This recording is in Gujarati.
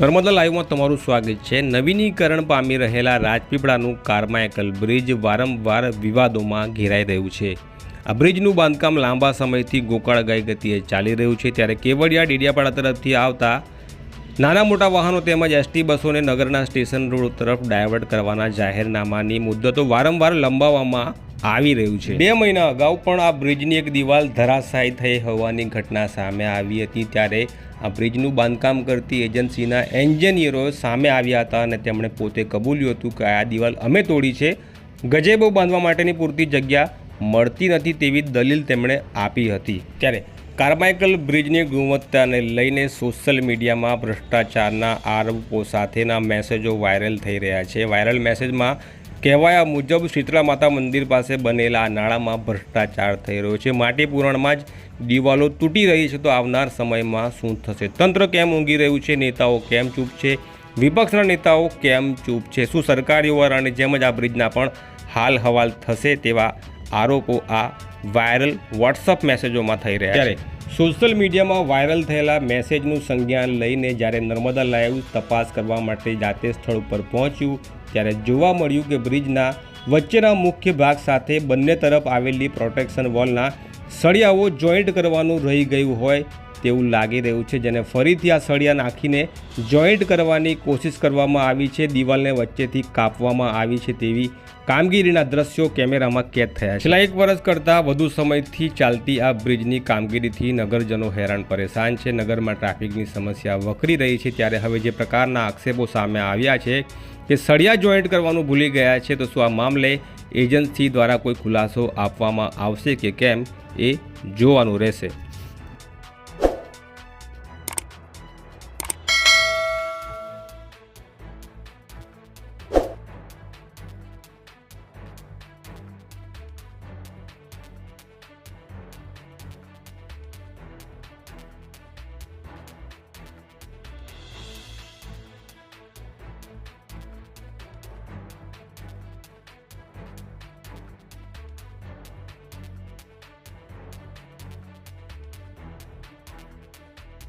નર્મદા લાઈવમાં તમારું સ્વાગત છે. નવીનીકરણ પામી રહેલા રાજપીપળાનું કારમાયકલ બ્રિજ વારંવાર વિવાદોમાં ઘેરાઈ રહ્યું છે. આ બ્રિજનું બાંધકામ લાંબા સમયથી ગોકાળ ગાય ગતિએ ચાલી રહ્યું છે. ત્યારે કેવડિયા, ડેડિયાપાડા તરફથી આવતા નાના મોટા વાહનો તેમજ એસટી બસોને નગરના સ્ટેશન રોડ તરફ ડાયવર્ટ કરવાના જાહેરનામાની મુદ્દતો વારંવાર લંબાવવામાં આવી રહ્યું છે. બે મહિના અગાઉ પણ આ બ્રિજની એક દિવાલ ધરાશાયી થઈ હોવાની ઘટના સામે આવી હતી. ત્યારે આ બ્રિજનું બાંધકામ કરતી એજન્સીના એન્જિનિયરો સામે આવ્યા હતા અને તેમણે પોતે કબૂલ્યું હતું કે આ દિવાલ અમે તોડી છે. ગજેબો બાંધવા માટેની પૂરતી જગ્યા મળતી નથી તેવી દલીલ તેમણે આપી હતી. ત્યારે કાર્માઇકલ બ્રિજની ગુણવત્તાને લઈને સોશિયલ મીડિયામાં ભ્રષ્ટાચારના આરોપો સાથેના મેસેજો વાયરલ થઈ રહ્યા છે. વાયરલ મેસેજમાં કહેવાયા મુજબ શીતળા માતા મંદિર પાસે બનેલા આ નાળામાં ભ્રષ્ટાચાર થઈ રહ્યો છે. માટી પુરાણમાં જ દિવાલો તૂટી રહી છે તો આવનાર સમયમાં શું થશે? તંત્ર કેમ ઊંઘી રહ્યું છે? નેતાઓ કેમ ચૂપ છે? વિપક્ષના નેતાઓ કેમ ચૂપ છે? શું સરકારી વરાની જેમ જ આ બ્રિજના પણ હાલ હવાલ થશે તેવા આરોપો આ વાયરલ વોટ્સઅપ મેસેજોમાં થઈ રહ્યા છે. સોશિયલ મીડિયામાં વાયરલ થયેલા મેસેજનું સંજ્ઞાન લઈને જ્યારે નર્મદા લાઈવ તપાસ કરવા માટે જાતે સ્થળ ઉપર પહોંચ્યું, ત્યારે જોવા મળ્યું કે બ્રિજના વચ્ચેના મુખ્ય ભાગ સાથે બંને તરફ આવેલી પ્રોટેક્શન વોલના સળિયાઓ જોઈન્ટ કરવાનું રહી ગયું હોય તેવું લાગી રહ્યું છે, જેને ફરીથી આ સળિયા નાખીને જોઈન્ટ કરવાની કોશિશ કરવામાં આવી છે. દિવાલને વચ્ચેથી કાપવામાં આવી છે તેવી કામગીરીના દ્રશ્યો કેમેરામાં કેદ થયા છે. છેલ્લા એક વર્ષ કરતાં વધુ સમયથી ચાલતી આ બ્રિજની કામગીરીથી નગરજનો હેરાન પરેશાન છે. નગરમાં ટ્રાફિકની સમસ્યા વકરી રહી છે, ત્યારે હવે જે પ્રકારના આક્ષેપો સામે આવ્યા છે કે સળિયા જોઈન્ટ કરવાનું ભૂલી ગયા છે, તો શું આ મામલે એજન્સી દ્વારા કોઈ ખુલાસો આપવામાં આવશે કે કેમ એ જોવાનું રહેશે.